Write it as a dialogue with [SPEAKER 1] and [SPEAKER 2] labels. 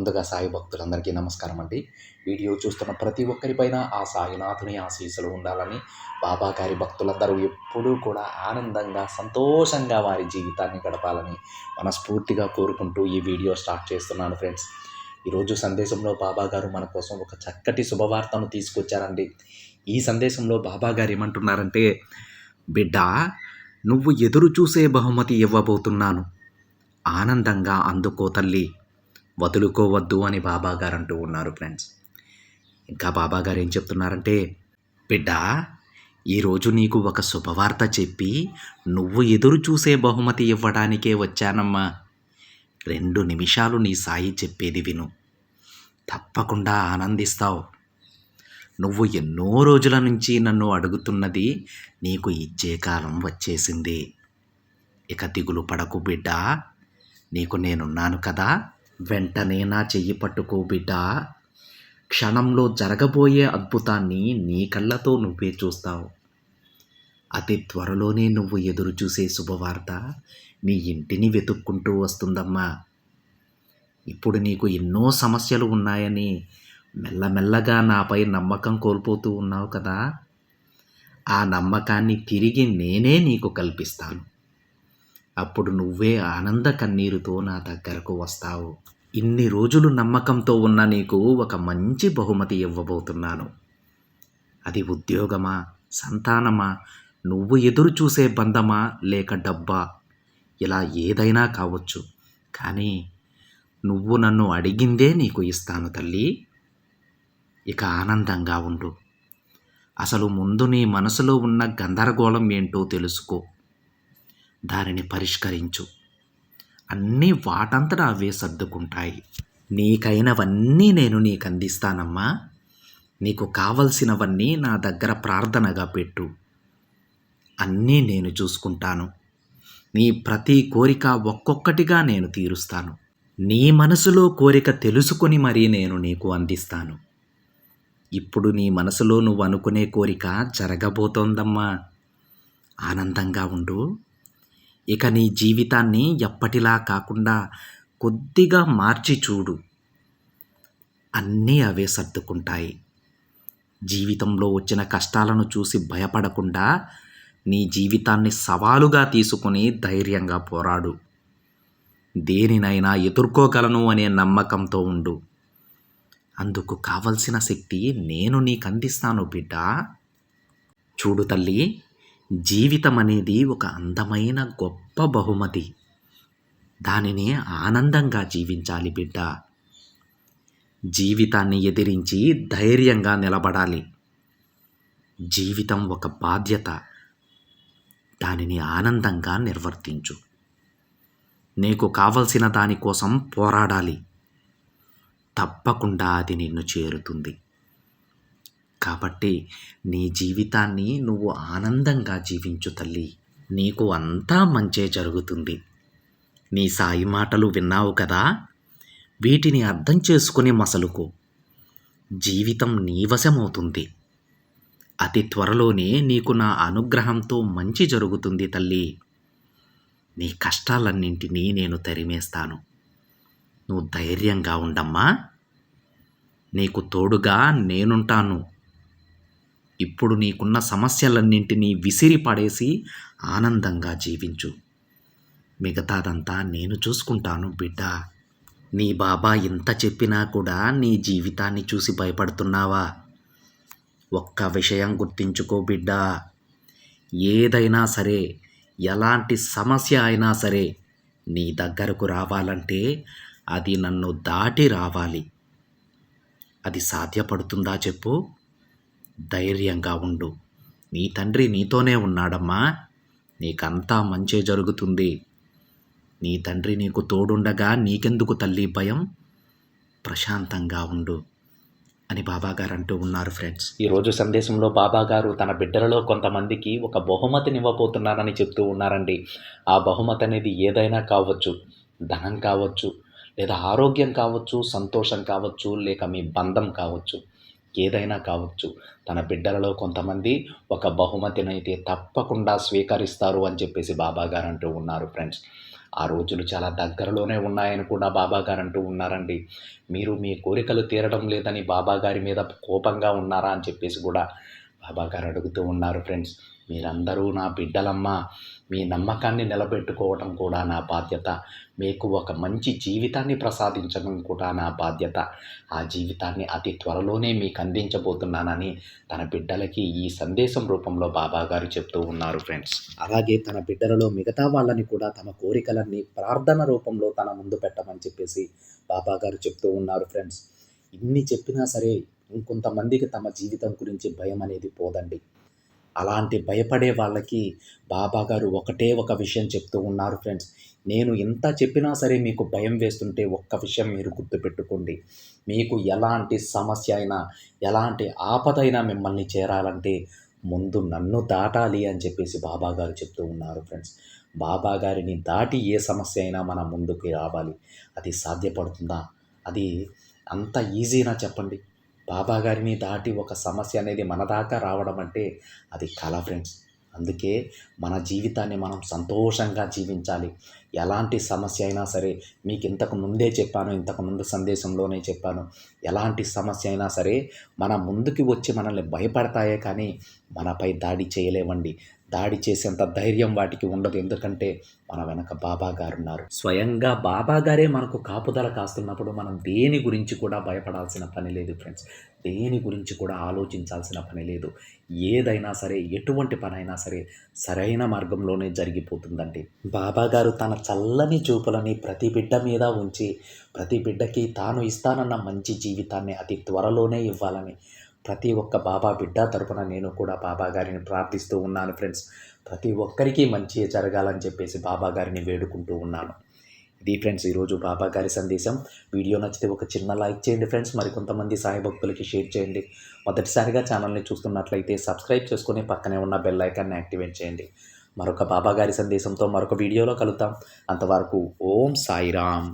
[SPEAKER 1] ముందుగా సాయి భక్తులందరికీ నమస్కారం అండి వీడియో చూస్తున్న ప్రతి ఒక్కరిపైన ఆ సాయినాథుని ఆశీస్సులు ఉండాలని బాబా గారి భక్తులందరూ ఎప్పుడూ కూడా ఆనందంగా సంతోషంగా వారి జీవితాన్ని గడపాలని మనస్ఫూర్తిగా కోరుకుంటూ ఈ వీడియో స్టార్ట్ చేస్తున్నాను ఫ్రెండ్స్. ఈరోజు సందేశంలో బాబా గారు మన కోసం ఒక చక్కటి శుభవార్తను తీసుకొచ్చారండి. ఈ సందేశంలో బాబా గారు ఏమంటున్నారంటే బిడ్డ నువ్వు ఎదురు చూసే బహుమతి ఇవ్వబోతున్నాను. ఆనందంగా అందుకో తల్లి. వదులుకోవద్దు అని బాబాగారు అంటూ ఉన్నారు ఫ్రెండ్స్. ఇంకా బాబాగారు ఏం చెప్తున్నారంటే బిడ్డ ఈరోజు నీకు ఒక శుభవార్త చెప్పి నువ్వు ఎదురు చూసే బహుమతి ఇవ్వడానికే వచ్చానమ్మా. రెండు నిమిషాలు నీ సాయి చెప్పేది విను. తప్పకుండా ఆనందిస్తావు. నువ్వు ఎన్నో రోజుల నుంచి నన్ను అడుగుతున్నది నీకు ఇచ్చే కాలం వచ్చేసింది. ఇక దిగులు పడకు బిడ్డ. నీకు నేనున్నాను కదా. వెంటనే నా చెయ్యి పట్టుకో బిడ్డ. క్షణంలో జరగబోయే అద్భుతాన్ని నీ కళ్ళతో నువ్వే చూస్తావు. అతి త్వరలోనే నువ్వు ఎదురు చూసే శుభవార్త నీ ఇంటిని వెతుక్కుంటూ వస్తుందమ్మా. ఇప్పుడు నీకు ఎన్నో సమస్యలు ఉన్నాయని మెల్లమెల్లగా నాపై నమ్మకం కోల్పోతూ ఉన్నావు కదా. ఆ నమ్మకాన్ని తిరిగి నేనే నీకు కల్పిస్తాను. అప్పుడు నువ్వే ఆనంద కన్నీరుతో నా దగ్గరకు వస్తావు. ఇన్ని రోజులు నమ్మకంతో ఉన్న నీకు ఒక మంచి బహుమతి ఇవ్వబోతున్నాను. అది ఉద్యోగమా సంతానమా నువ్వు ఎదురు చూసే బంధమా లేక డబ్బా? ఇలా ఏదైనా కావచ్చు. కానీ నువ్వు నన్ను అడిగిందే నీకు ఇస్తాను తల్లి. ఇక ఆనందంగా ఉండు. అసలు ముందు నీ మనసులో ఉన్న గందరగోళం ఏంటో తెలుసుకో. దానిని పరిష్కరించు. అన్నీ వాటంతట అవే సర్దుకుంటాయి. నీకైనవన్నీ నేను నీకు అందిస్తానమ్మా. నీకు కావలసినవన్నీ నా దగ్గర ప్రార్థనగా పెట్టు. అన్నీ నేను చూసుకుంటాను. నీ ప్రతి కోరిక ఒక్కొక్కటిగా నేను తీరుస్తాను. నీ మనసులో కోరిక తెలుసుకొని మరీ నేను నీకు అందిస్తాను. ఇప్పుడు నీ మనసులో నువ్వు అనుకునే కోరిక జరగబోతోందమ్మా. ఆనందంగా ఉండు. ఇక నీ జీవితాన్ని ఎప్పటిలా కాకుండా కొద్దిగా మార్చి చూడు. అన్నీ అవే సర్దుకుంటాయి. జీవితంలో వచ్చిన కష్టాలను చూసి భయపడకుండా నీ జీవితాన్ని సవాలుగా తీసుకుని ధైర్యంగా పోరాడు. దేనినైనా ఎదుర్కోగలను అనే నమ్మకంతో ఉండు. అందుకు కావలసిన శక్తి నేను నీకు అందిస్తాను బిడ్డ. చూడు తల్లి జీవితం అనేది ఒక అందమైన గొప్ప బహుమతి. దానిని ఆనందంగా జీవించాలి బిడ్డ. జీవితాన్ని ఎదిరించి ధైర్యంగా నిలబడాలి. జీవితం ఒక బాధ్యత. దానిని ఆనందంగా నిర్వర్తించు. నీకు కావలసిన దానికోసం పోరాడాలి. తప్పకుండా అది నిన్ను చేరుతుంది. కాబట్టి నీ జీవితాన్ని నువ్వు ఆనందంగా జీవించు తల్లి. నీకు అంతా మంచే జరుగుతుంది. నీ సాయి మాటలు విన్నావు కదా? వీటిని అర్థం చేసుకుని మసలుకో. జీవితం నీవశమవుతుంది అతి త్వరలోనే నీకు నా అనుగ్రహంతో మంచి జరుగుతుంది తల్లి. నీ కష్టాలన్నింటినీ నేను తరిమేస్తాను. నువ్వు ధైర్యంగా ఉండమ్మా. నీకు తోడుగా నేనుంటాను. ఇప్పుడు నీకున్న సమస్యలన్నింటినీ విసిరి పడేసి ఆనందంగా జీవించు. మిగతాదంతా నేను చూసుకుంటాను బిడ్డ. నీ బాబా ఇంత చెప్పినా కూడా నీ జీవితాన్ని చూసి భయపడుతున్నావా? ఒక్క విషయం గుర్తించుకో బిడ్డ. ఏదైనా సరే ఎలాంటి సమస్య అయినా సరే నీ దగ్గరకు రావాలంటే అది నన్ను దాటి రావాలి. అది సాధ్యపడుతుందా చెప్పు? ధైర్యంగా ఉండు. నీ తండ్రి నీతోనే ఉన్నాడమ్మా. నీకంతా మంచే జరుగుతుంది. నీ తండ్రి నీకు తోడుండగా నీకెందుకు తల్లి భయం? ప్రశాంతంగా ఉండు అని బాబాగారు అంటూ ఉన్నారు ఫ్రెండ్స్. ఈరోజు సందేశంలో బాబాగారు తన బిడ్డలలో కొంతమందికి ఒక బహుమతినివ్వబోతున్నారని చెప్తూ ఉన్నారండి. ఆ బహుమతి అనేది ఏదైనా కావచ్చు. ధనం కావచ్చు లేదా ఆరోగ్యం కావచ్చు సంతోషం కావచ్చు లేక మీ బంధం కావచ్చు. ఏదైనా కావచ్చు. తన బిడ్డలలో కొంతమంది ఒక బహుమతిని అయితే తప్పకుండా స్వీకరిస్తారు అని చెప్పేసి బాబాగారు అంటూ ఉన్నారు ఫ్రెండ్స్. ఆ రోజులు చాలా దగ్గరలోనే ఉన్నాయని కూడా బాబాగారు అంటూ ఉన్నారండి. మీరు మీ కోరికలు తీరడం లేదని బాబాగారి మీద కోపంగా ఉన్నారా అని చెప్పేసి కూడా బాబాగారు అడుగుతూ ఉన్నారు ఫ్రెండ్స్. మీరందరూ నా బిడ్డలమ్మ మీ నమ్మకాన్ని నిలబెట్టుకోవడం కూడా నా బాధ్యత. మీకు ఒక మంచి జీవితాన్ని ప్రసాదించడం కూడా నా బాధ్యత. ఆ జీవితాన్ని అతి త్వరలోనే మీకు అందించబోతున్నానని తన బిడ్డలకి ఈ సందేశం రూపంలో బాబా గారు చెప్తూ ఉన్నారు ఫ్రెండ్స్. అలాగే తన బిడ్డలలో మిగతా వాళ్ళని కూడా తమ కోరికలన్నీ ప్రార్థన రూపంలో తన ముందు పెట్టమని చెప్పేసి బాబా గారు చెప్తూ ఉన్నారు ఫ్రెండ్స్. ఇన్ని చెప్పినా సరే ఇంకొంతమందికి తమ జీవితం గురించి భయం అనేది పోదండి. అలాంటి భయపడే వాళ్ళకి బాబా గారు ఒకటే ఒక విషయం చెప్తూ ఉన్నారు ఫ్రెండ్స్. నేను ఎంత చెప్పినా సరే మీకు భయం వేస్తుంటే ఒక్క విషయం మీరు గుర్తుపెట్టుకోండి. మీకు ఎలాంటి సమస్య అయినా ఎలాంటి ఆపదైనా మిమ్మల్ని చేరాలంటే ముందు నన్ను దాటాలి అని చెప్పేసి బాబా గారు చెప్తూ ఉన్నారు ఫ్రెండ్స్. బాబా గారిని దాటి ఏ సమస్య అయినా మన ముందుకు రావాలి. అది సాధ్యపడుతుందా? అది అంత ఈజీనా చెప్పండి? బాబా గారిని దాటి ఒక సమస్య అనేది మన దాకా రావడం అంటే అది కళ ఫ్రెండ్స్. అందుకే మన జీవితాన్ని మనం సంతోషంగా జీవించాలి. ఎలాంటి సమస్య అయినా సరే మీకు ఇంతకు ముందే చెప్పాను ఇంతకు ముందు సందేశంలోనే చెప్పాను. ఎలాంటి సమస్య అయినా సరే మన ముందుకి వచ్చి మనల్ని భయపడతాయే కానీ మనపై దాడి చేయలేవండి. దాడి చేసేంత ధైర్యం వాటికి ఉండదు. ఎందుకంటే మన వెనక బాబా గారు ఉన్నారు స్వయంగా బాబా గారే మనకు కాపుదల కాస్తున్నప్పుడు మనం దేని గురించి కూడా భయపడాల్సిన పని లేదు ఫ్రెండ్స్ దేని గురించి కూడా ఆలోచించాల్సిన పని లేదు. ఏదైనా సరే ఎటువంటి పనైనా సరే సరైన మార్గంలోనే జరిగిపోతుందండి. బాబా గారు తన చల్లని చూపులని ప్రతి బిడ్డ మీద ఉంచి ప్రతి బిడ్డకి తాను ఇస్తానన్న మంచి జీవితాన్ని అతి త్వరలోనే ఇవ్వాలని ప్రతి ఒక్క బాబా బిడ్డ తరపున నేను కూడా బాబా గారిని ప్రార్థిస్తూ ఉన్నాను ఫ్రెండ్స్. ప్రతి ఒక్కరికి మంచి జరగాలని చెప్పేసి బాబా గారిని వేడుకుంటూ ఉన్నాను. ఇది ఫ్రెండ్స్ ఈరోజు బాబా గారి సందేశం. వీడియో నచ్చితే ఒక చిన్న లైక్ చేయండి ఫ్రెండ్స్. మరికొంతమంది సాయభక్తులకి షేర్ చేయండి. మొదటిసారిగా ఛానల్ని చూస్తున్నట్లయితే సబ్స్క్రైబ్ చేసుకుని పక్కనే ఉన్న బెల్ ఐకాన్ని యాక్టివేట్ చేయండి. మరొక బాబా గారి సందేశంతో మరొక వీడియోలో కలుద్దాం. అంతవరకు ఓం సాయిరామ్.